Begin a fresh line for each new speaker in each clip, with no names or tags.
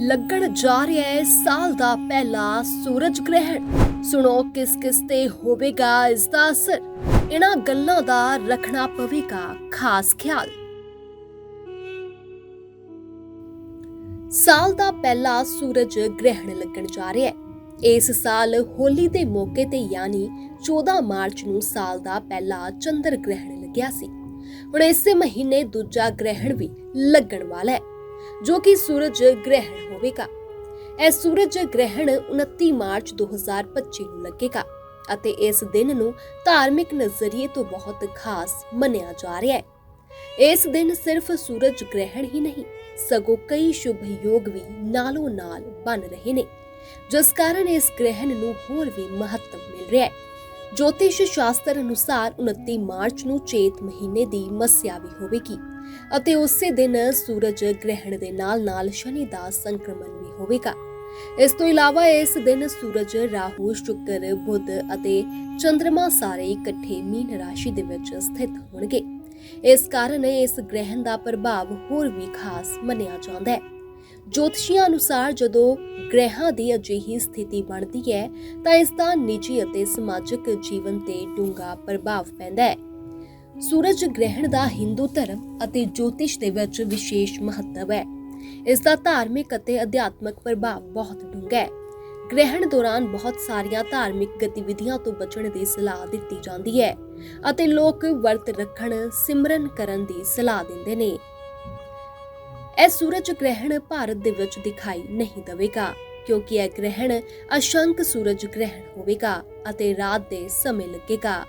ਲੱਗਣ ਜਾ ਰਿਹਾ ਹੈ, ਸਾਲ ਦਾ ਪਹਿਲਾ ਸੂਰਜ ਗ੍ਰਹਿਣ। ਸੁਣੋ, ਕਿਸ ਕਿਸ ਤੇ ਹੋਵੇਗਾ ਇਸ ਦਾ ਅਸਰ। ਇਹਨਾਂ ਗੱਲਾਂ ਦਾ ਰੱਖਣਾ ਪਵੇਗਾ ਖਾਸ ਖਿਆਲ। ਸਾਲ ਦਾ ਪਹਿਲਾ ਸੂਰਜ ਗ੍ਰਹਿਣ ਲੱਗਣ ਜਾ ਰਿਹਾ ਹੈ। ਇਸ ਸਾਲ ਹੋਲੀ ਦੇ ਮੌਕੇ ਤੇ ਯਾਨੀ 14 ਮਾਰਚ ਨੂੰ ਸਾਲ ਦਾ ਪਹਿਲਾ ਚੰਦਰ ਗ੍ਰਹਿਣ ਲੱਗਿਆ ਸੀ। ਹੁਣ ਇਸੇ ਮਹੀਨੇ ਦੂਜਾ ਗ੍ਰਹਿਣ ਵੀ ਲੱਗਣ ਵਾਲਾ ਹੈ। ਜੋ ਕਿ ਸੂਰਜ ਗ੍ਰਹਿਣ ਹੋਵੇਗਾ। ਇਹ ਸੂਰਜ ਗ੍ਰਹਿਣ 29 ਮਾਰਚ 2025 ਨੂੰ ਲੱਗੇਗਾ ਅਤੇ ਇਸ ਦਿਨ ਨੂੰ ਧਾਰਮਿਕ ਨਜ਼ਰੀਏ ਤੋਂ ਬਹੁਤ ਖਾਸ ਮੰਨਿਆ ਜਾ ਰਿਹਾ ਹੈ। ਇਸ ਦਿਨ ਸਿਰਫ ਸੂਰਜ ਗ੍ਰਹਿਣ ਹੀ ਨਹੀਂ, ਸਗੋਂ ਕਈ ਸ਼ੁਭ ਯੋਗ ਵੀ ਨਾਲੋਂ ਨਾਲ ਬਣ ਰਹੇ ਨੇ, ਜਿਸ ਕਾਰਨ ਇਸ ਗ੍ਰਹਿਣ ਨੂੰ ਹੋਰ ਵੀ ਮਹੱਤਵ ਮਿਲ ਰਿਹਾ ਹੈ। ਜੋਤਿਸ਼ ਸ਼ਾਸਤਰ ਅਨੁਸਾਰ 29 ਮਾਰਚ ਨੂੰ ਚੇਤ ਮਹੀਨੇ ਦੀ ਮੱਸਿਆ ਵੀ ਹੋਵੇਗੀ ਅਤੇ ਉਸੇ ਦਿਨ ਸੂਰਜ ਗ੍ਰਹਿਣ ਦੇ ਨਾਲ-ਨਾਲ ਸ਼ਨੀ ਦਾ ਸੰਕਰਮਣ ਵੀ ਹੋਵੇਗਾ। ਇਸ ਤੋਂ ਇਲਾਵਾ ਇਸ ਦਿਨ ਸੂਰਜ, ਰਾਹੂ, ਸ਼ੁਕਰ, ਬੁੱਧ ਅਤੇ ਚੰ드ਰਮਾ ਸਾਰੇ ਇਕੱਠੇ ਮੀਨ ਰਾਸ਼ੀ ਦੇ ਵਿੱਚ ਸਥਿਤ ਹੋਣਗੇ। ਇਸ ਕਾਰਨ ਇਸ ਗ੍ਰਹਿਣ ਦਾ ਪ੍ਰਭਾਵ ਹੋਰ ਵੀ ਖਾਸ ਮੰਨਿਆ ਜਾਂਦਾ ਹੈ। ਜੋਤਸ਼ੀਆਂ ਅਨੁਸਾਰ ਜਦੋਂ ਗ੍ਰਹਿਾਂ ਦੀ ਅਜਿਹੀ ਸਥਿਤੀ ਬਣਦੀ ਹੈ, ਤਾਂ ਇਸ ਦਾ ਨਿੱਜੀ ਅਤੇ ਸਮਾਜਿਕ ਜੀਵਨ ਤੇ ਡੂੰਘਾ ਪ੍ਰਭਾਵ ਪੈਂਦਾ ਹੈ। ਸੂਰਜ ਗ੍ਰਹਿਣ ਦਾ ਹਿੰਦੂ ਧਰਮ ਅਤੇ ਜੋਤਿਸ਼ ਦੇ ਵਿੱਚ ਵਿਸ਼ੇਸ਼ ਮਹੱਤਵ ਹੈ। ਇਸ ਦਾ ਧਾਰਮਿਕ ਅਤੇ ਅਧਿਆਤਮਿਕ ਪ੍ਰਭਾਵ ਬਹੁਤ ਡੂੰਘਾ ਹੈ। ਗ੍ਰਹਿਣ ਦੌਰਾਨ ਬਹੁਤ ਸਾਰੀਆਂ ਧਾਰਮਿਕ ਗਤੀਵਿਧੀਆਂ ਤੋਂ ਬਚਣ ਦੀ ਸਲਾਹ ਦਿੱਤੀ ਜਾਂਦੀ ਹੈ ਅਤੇ ਲੋਕ ਵਰਤ ਰੱਖਣ, ਸਿਮਰਨ ਕਰਨ ਦੀ ਸਲਾਹ ਦਿੰਦੇ ਨੇ। ਇਹ ਸੂਰਜ ਗ੍ਰਹਿਣ ਭਾਰਤ ਦੇ ਵਿੱਚ ਦਿਖਾਈ ਨਹੀਂ ਦੇਵੇਗਾ, ਕਿਉਂਕਿ ਇਹ ਗ੍ਰਹਿਣ ਅਸ਼ੰਕ ਸੂਰਜ ਗ੍ਰਹਿਣ ਹੋਵੇਗਾ ਅਤੇ ਰਾਤ ਦੇ ਸਮੇਂ ਲੱਗੇਗਾ।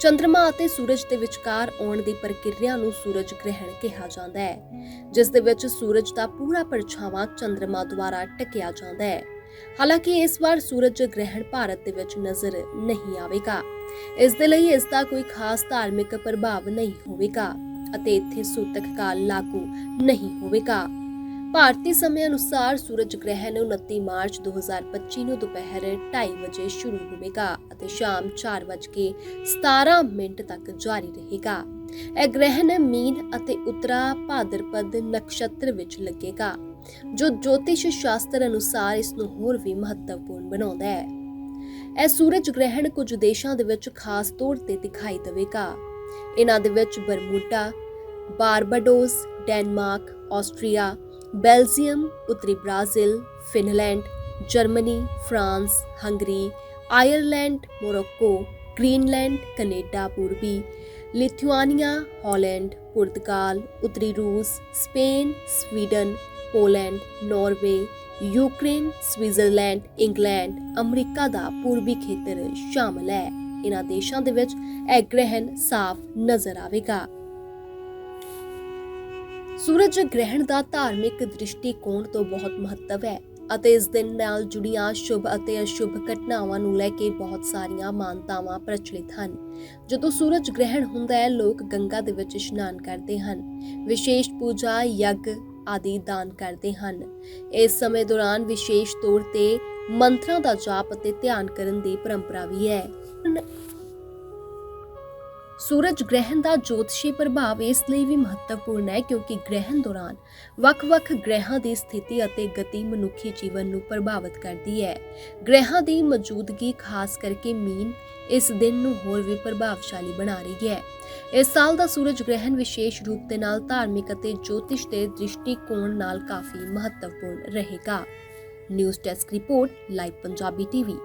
ਚੰ드ਰਮਾ ਅਤੇ ਸੂਰਜ ਦੇ ਵਿਚਕਾਰ ਆਉਣ ਦੀ ਪ੍ਰਕਿਰਿਆ ਨੂੰ ਸੂਰਜ ਗ੍ਰਹਿਣ ਕਿਹਾ ਜਾਂਦਾ ਹੈ, ਜਿਸ ਦੇ ਵਿੱਚ ਸੂਰਜ ਦਾ ਪੂਰਾ ਪਰਛਾਵਾਂ ਚੰ드ਰਮਾ ਦੁਆਰਾ ਟਕਿਆ ਜਾਂਦਾ ਹੈ। ਹਾਲਾਂਕਿ ਇਸ ਵਾਰ ਸੂਰਜ ਗ੍ਰਹਿਣ ਭਾਰਤ ਦੇ ਵਿੱਚ ਨਜ਼ਰ ਨਹੀਂ ਆਵੇਗਾ। ਇਸ ਦੇ ਲਈ ਇਸ ਦਾ ਕੋਈ ਖਾਸ ਧਾਰਮਿਕ ਪ੍ਰਭਾਵ ਨਹੀਂ ਹੋਵੇਗਾ। ਅਤੇ ਇੱਥੇ ਸੂਤਕ ਕਾਲ ਲਾਗੂ ਨਹੀਂ ਹੋਵੇਗਾ। ਭਾਰਤੀ ਸਮੇਂ ਅਨੁਸਾਰ ਸੂਰਜ ਗ੍ਰਹਿਣ 29 ਮਾਰਚ 2025 ਨੂੰ ਦੁਪਹਿਰ 2:30 ਵਜੇ ਸ਼ੁਰੂ ਹੋਵੇਗਾ ਅਤੇ ਸ਼ਾਮ 4:17 ਮਿੰਟ ਤੱਕ ਜਾਰੀ ਰਹੇਗਾ। ਇਹ ਗ੍ਰਹਿਣ ਮੀਨ ਅਤੇ ਉਤਰਾ ਭਾਦਰਪਦ ਨਕਸ਼ਤਰ ਵਿੱਚ ਲੱਗੇਗਾ, ਜੋ ਜੋਤਿਸ਼ ਸ਼ਾਸਤਰ ਅਨੁਸਾਰ ਇਸ ਨੂੰ ਹੋਰ ਵੀ ਮਹੱਤਵਪੂਰਨ ਬਣਾਉਂਦਾ ਹੈ। ਇਹ ਸੂਰਜ ਗ੍ਰਹਿਣ ਕੁਝ ਦੇਸ਼ਾਂ ਦੇ ਵਿੱਚ ਖਾਸ ਤੌਰ ਤੇ ਦਿਖਾਈ ਦੇਵੇਗਾ। ਇਹਨਾਂ ਦੇ ਵਿੱਚ Bermuda Barbados, Denmark, Austria, Belgium, ਉੱਤਰੀ Brazil, Finland, Germany, France, Hungary, Ireland, Morocco, Greenland, Canada, ਪੂਰਬੀ, ਲਿਥੁਆਨੀਆ, ਹਾਲੈਂਡ, ਪੁਰਤਗਾਲ, ਉੱਤਰੀ ਰੂਸ, Spain, Sweden, Poland, Norway, Ukraine, Switzerland, England, America ਦਾ ਪੂਰਬੀ ਖੇਤਰ ਸ਼ਾਮਲ ਹੈ। ਇਹਨਾਂ ਦੇਸ਼ਾਂ ਦੇ ਵਿੱਚ ਇਹ ਗ੍ਰਹਿਣ ਸਾਫ਼ ਨਜ਼ਰ ਆਵੇਗਾ। ਸੂਰਜ ਗ੍ਰਹਿਣ ਦਾ ਧਾਰਮਿਕ ਦ੍ਰਿਸ਼ਟੀਕੋਣ ਤੋਂ ਬਹੁਤ ਮਹੱਤਵ ਹੈ ਅਤੇ ਇਸ ਦਿਨ ਨਾਲ ਜੁੜੀਆਂ ਸ਼ੁਭ ਅਤੇ ਅਸ਼ੁਭ ਘਟਨਾਵਾਂ ਨੂੰ ਲੈ ਕੇ ਬਹੁਤ ਸਾਰੀਆਂ ਮਾਨਤਾਵਾਂ ਪ੍ਰਚਲਿਤ ਹਨ। ਜਦੋਂ ਸੂਰਜ ਗ੍ਰਹਿਣ ਹੁੰਦਾ ਹੈ, ਲੋਕ ਗੰਗਾ ਦੇ ਵਿੱਚ ਇਸ਼ਨਾਨ ਕਰਦੇ ਹਨ, ਵਿਸ਼ੇਸ਼ ਪੂਜਾ, ਯੱਗ ਆਦਿ ਦਾਨ ਕਰਦੇ ਹਨ। ਇਸ ਸਮੇਂ ਦੌਰਾਨ ਵਿਸ਼ੇਸ਼ ਤੌਰ ਤੇ ਮੰਤਰਾਂ ਦਾ ਜਾਪ ਅਤੇ ਧਿਆਨ ਕਰਨ ਦੀ ਪਰੰਪਰਾ ਵੀ ਹੈ। ਸੂਰਜ ਗ੍ਰਹਿਣ ਦਾ ਜੋਤਸ਼ੀ ਪ੍ਰਭਾਵ ਇਸ ਲਈ ਵੀ ਮਹੱਤਵਪੂਰਨ ਹੈ ਕਿਉਂਕਿ ਗ੍ਰਹਿਣ ਦੌਰਾਨ ਵੱਖ-ਵੱਖ ਗ੍ਰਹਿਾਂ ਦੀ ਸਥਿਤੀ ਅਤੇ ਗਤੀ ਮਨੁੱਖੀ ਜੀਵਨ ਨੂੰ ਪ੍ਰਭਾਵਿਤ ਕਰਦੀ ਹੈ। ਗ੍ਰਹਿਾਂ ਦੀ ਮੌਜੂਦਗੀ ਖਾਸ ਕਰਕੇ ਮੀਨ ਇਸ ਦਿਨ ਨੂੰ ਹੋਰ ਵੀ ਪ੍ਰਭਾਵਸ਼ਾਲੀ ਬਣਾ ਰਹੀ ਹੈ। ਇਸ ਸਾਲ ਦਾ ਸੂਰਜ ਗ੍ਰਹਿਣ ਵਿਸ਼ੇਸ਼ ਰੂਪ ਦੇ ਨਾਲ ਧਾਰਮਿਕ ਅਤੇ ਜੋਤਿਸ਼ ਦੇ ਦ੍ਰਿਸ਼ਟੀਕੋਣ ਨਾਲ ਕਾਫੀ ਮਹੱਤਵਪੂਰਨ ਰਹੇਗਾ। News desk report, live Punjabi TV.